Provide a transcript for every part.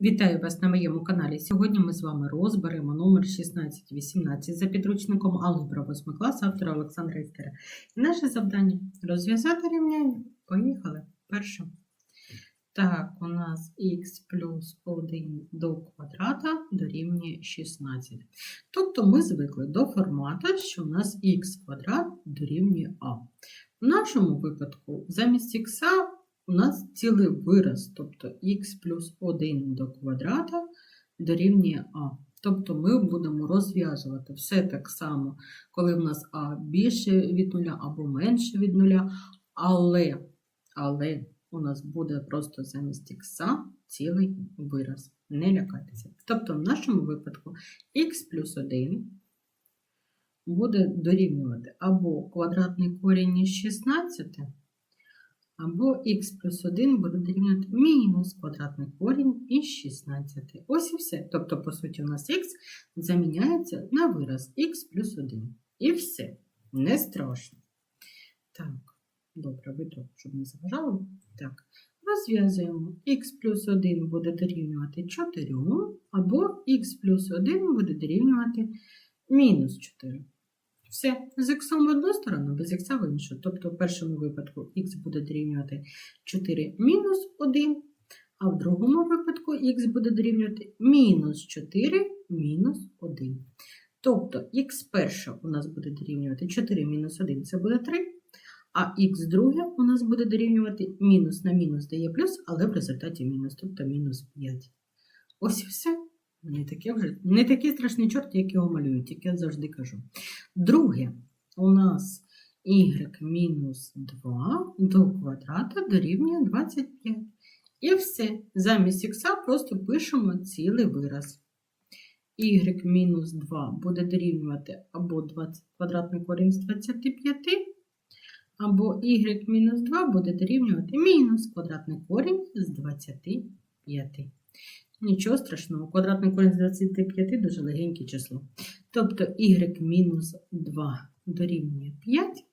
Вітаю вас на моєму каналі. Сьогодні ми з вами розберемо номер 1618 за підручником Алгебра 8 клас автора Олександра Істера. І наше завдання розв'язати рівняння. Поїхали. Перше. Так, у нас х плюс 1 до квадрата дорівнює 16. Тобто ми звикли до формату, що у нас х квадрат дорівнює а. В нашому випадку замість х у нас цілий вираз, тобто х плюс 1 до квадрата дорівнює а. Тобто ми будемо розв'язувати все так само, коли в нас а більше від нуля або менше від нуля, але, але у нас буде просто замість х цілий вираз. Не лякайтеся. Тобто, в нашому випадку х плюс 1 буде дорівнювати або квадратний корінь із 16, або х плюс 1 буде дорівнювати мінус квадратний корінь із 16. Ось і все. Тобто, по суті, у нас х заміняється на вираз х плюс 1. І все. Не страшно. Так, добре, витру, щоб не заважало. Так, розв'язуємо. х плюс 1 буде дорівнювати 4, або х плюс 1 буде дорівнювати мінус 4. Все, з х в одну сторону, без х в іншу. Тобто в першому випадку х буде дорівнювати 4 мінус 1, а в другому випадку х буде дорівнювати мінус 4 мінус 1. Тобто х перше у нас буде дорівнювати 4 мінус 1 це буде 3, а х друге у нас буде дорівнювати мінус на мінус дає плюс, але в результаті мінус, тобто мінус 5. Ось і все. Не таке вже не такий страшний чорт, як його малюють, як я завжди кажу. Друге, у нас y мінус 2 до квадрата дорівнює 25. І все. Замість х просто пишемо цілий вираз. y мінус 2 буде дорівнювати або 20 квадратний корінь з 25, або y мінус 2 буде дорівнювати мінус квадратний корінь з 25. Нічого страшного, квадратний корінь з 25 дуже легеньке число. Тобто y мінус 2 дорівнює 5,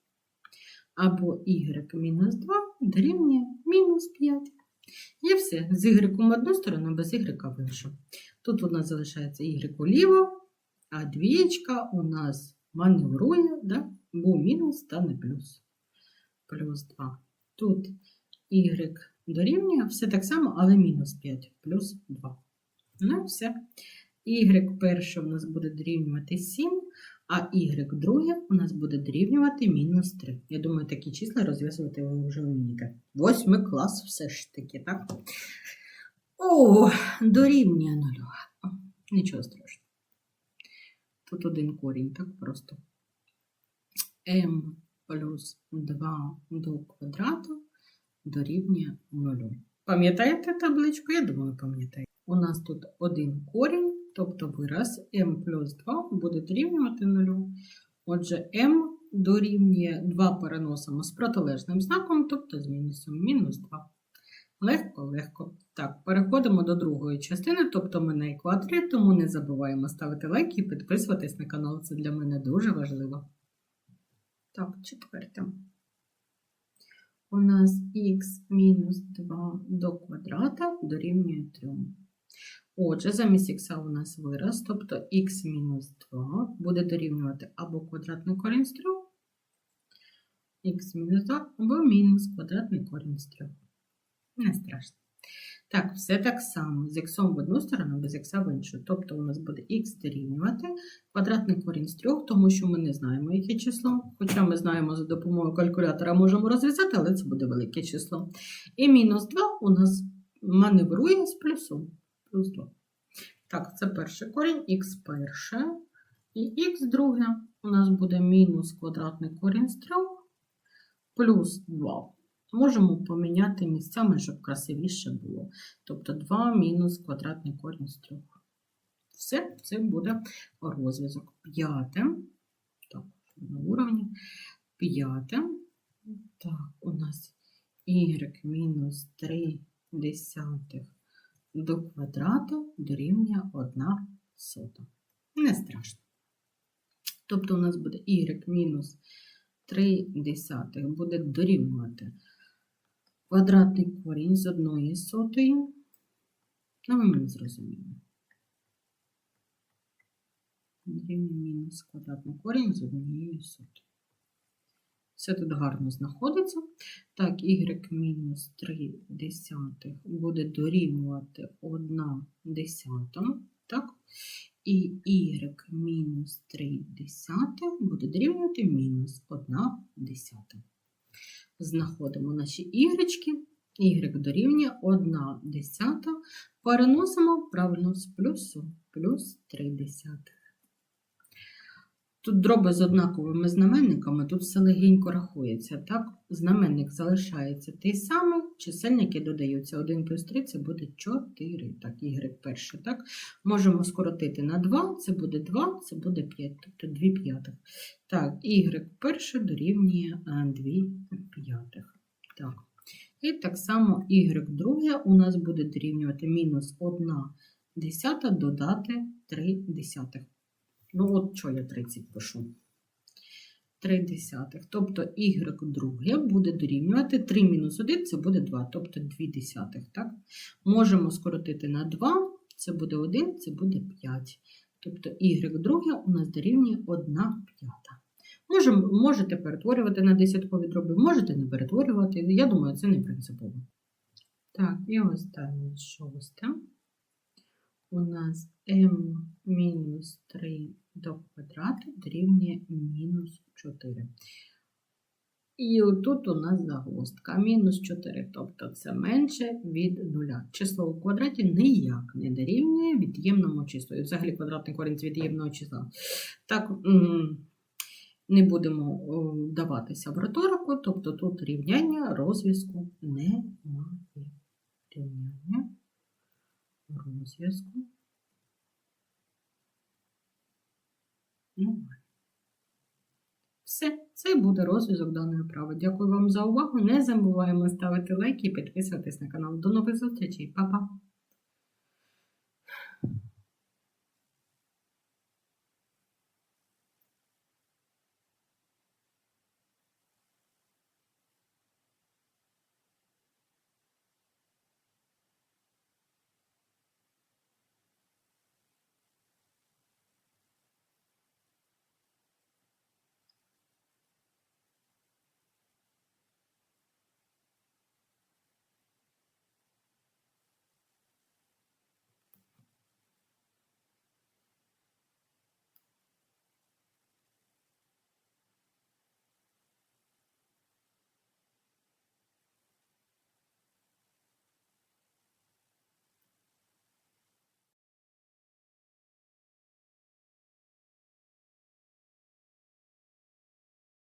або y мінус 2 дорівнює мінус 5. І все. З y одну сторону, без y в іншу. Тут у нас залишається y уліво, а двієчка у нас маневрує, да? бо мінус стане плюс. Плюс 2. Тут y дорівнює все так само, але мінус 5 плюс 2. Ну, все. Y перше у нас буде дорівнювати 7, а y друге у нас буде дорівнювати мінус 3. Я думаю, такі числа розв'язувати ви вже вмієте. Восьмий клас все ж таки, так? О, дорівнює 0. Нічого страшного. Тут один корінь, так просто. m плюс 2 до квадрату дорівнює 0. Пам'ятаєте табличку? Я думаю, пам'ятаєте. У нас тут один корінь, тобто вираз m плюс 2 буде дорівнювати 0. Отже, m дорівнює 2 переносимо з протилежним знаком, тобто з мінусом мінус 2. Легко, легко. Так, переходимо до другої частини, тобто ми на екваторі, тому не забуваємо ставити лайк і підписуватись на канал. Це для мене дуже важливо. Так, четверте. У нас х мінус 2 до квадрата дорівнює 3. Отже, замість х у нас вираз, тобто х мінус 2 буде дорівнювати або квадратний корінь з 3, х мінус 2 або мінус квадратний корінь з 3. Не страшно. Так, все так само. З х в одну сторону, без х в іншу. Тобто у нас буде х дорівнювати квадратний корінь з 3, тому що ми не знаємо, яке число. Хоча ми знаємо, за допомогою калькулятора можемо розв'язати, але це буде велике число. І мінус 2 у нас маневрує з плюсом. Плюс 2. Так, це перший корінь, х перше. І х друге у нас буде мінус квадратний корінь з 3 плюс 2. Можемо поміняти місцями, щоб красивіше було. Тобто 2 мінус квадратний корінь з 3. Все, це буде розв'язок. П'яте. Так, на уровні. П'яте. Так, у нас y мінус 3 десятих до квадрату дорівнює 1 сота. Не страшно. Тобто у нас буде y мінус 3 десятих буде дорівнювати квадратний корінь з одної сотої. Ну, ви мене зрозуміли. Дорівнює мінус квадратний корінь з однієї сотої. Все тут гарно знаходиться. Так, y мінус 3 десятих буде дорівнювати 1 десята. Так? І y мінус 3 десятих буде дорівнювати мінус 1 десята. Знаходимо наші ігречки. Y дорівнює 1 десята. Переносимо правильно з плюсу плюс 3 десятих. Тут дроби з однаковими знаменниками, тут все легенько рахується. Так? Знаменник залишається той самий, чисельники додаються 1 плюс 3 це буде 4. Так, y перше. Так? Можемо скоротити на 2, це буде 2, це буде 5, тобто 2 п'ятих. Так, y перше дорівнює 2 п'ятих. Так. І так само y друге у нас буде дорівнювати мінус 1 десята додати 3 десятих. Ну, от що я 30 пишу. 3 десятих. Тобто y друге буде дорівнювати 3 мінус 1 це буде 2, тобто 2 десятих. Так? Можемо скоротити на 2, це буде 1, це буде 5. Тобто y друге у нас дорівнює 1 п'ята. Можете перетворювати на десяткові дроби, можете не перетворювати. Я думаю, це не принципово. Так, і останнє шосте. У нас m мінус 3 до квадрату дорівнює мінус 4. І отут у нас загвоздка. Мінус 4, тобто це менше від 0. Число у квадраті ніяк не дорівнює від'ємному числу. І взагалі квадратний корінь з від'ємного числа. Так, не будемо вдаватися в риторику, тобто тут рівняння розв'язку немає. Рівняння розв'язку немає. Все, це буде розв'язок даної вправи. Дякую вам за увагу. Не забуваємо ставити лайки і підписуватись на канал. До нових зустрічей, Па-па!